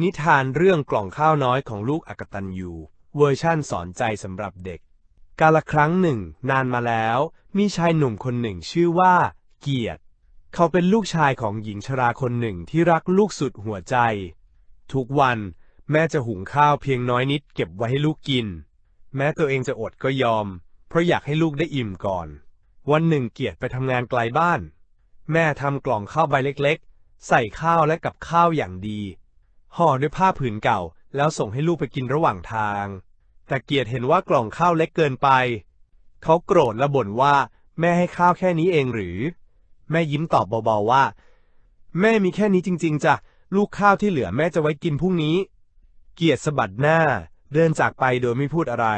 นิทานเรื่องกล่องข้าวน้อยของลูกอกตันยูเวอร์ชั่นสอนใจสำหรับเด็ก กาละครั้งหนึ่ง นานมาแล้ว มีชายหนุ่มคนหนึ่งชื่อว่า เกียรติ เขาเป็นลูกชายของหญิงชราคนหนึ่งที่รักลูกสุดหัวใจ ทุกวันแม่จะหุงข้าวเพียงน้อยนิดเก็บไว้ให้ลูกกิน แม้ตัวเองจะอดก็ยอม เพราะอยากให้ลูกได้อิ่มก่อน วันหนึ่งเกียรติไปทำงานไกลบ้าน แม่ทำกล่องข้าวใบเล็กๆ ใส่ข้าวและกับข้าวอย่างดี ห่อด้วยผ้าผืนเก่า แล้วส่งให้ลูกไปกินระหว่างทาง แต่เกียรติเห็นว่ากล่องข้าวเล็กเกินไป เขาโกรธและบ่นว่า แม่ให้ข้าวแค่นี้เองหรือ แม่ยิ้มตอบเบาๆว่า แม่มีแค่นี้จริง ๆจ้ะลูกข้าวที่เหลือแม่จะไว้กินพรุ่งนี้ เกียรติสะบัดหน้า เดินจากไปโดยไม่พูดอะไร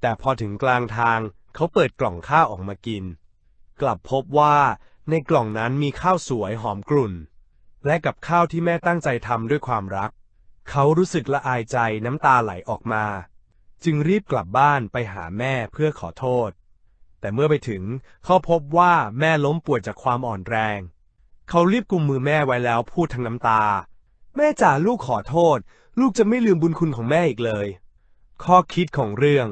แต่พอถึงกลางทางเขาเปิดกล่องข้าวออกมากิน กลับพบว่าในกล่องนั้นมีข้าวสวยหอมกรุ่น และกับข้าวที่แม่ตั้งใจทำด้วยความรัก เขารู้สึกละอายใจน้ำตาไหลออกมา จึงรีบกลับบ้านไปหาแม่เพื่อขอโทษ แต่เมื่อไปถึงเขาพบว่าแม่ล้มป่วยจากความอ่อนแรง เขารีบกุมมือแม่ไว้แล้วพูดทั้งน้ำตา แม่จ๋าลูกขอโทษ ลูกจะไม่ลืมบุญคุณของแม่อีกเลย ข้อคิดของเรื่อง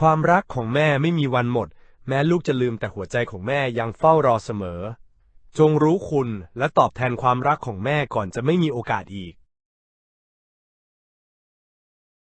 ความรักของแม่ไม่มีวันหมด แม้ลูกจะลืมแต่หัวใจของแม่ยังเฝ้ารอเสมอ จงรู้คุณและตอบแทนความรักของแม่ก่อนจะไม่มีโอกาสอีก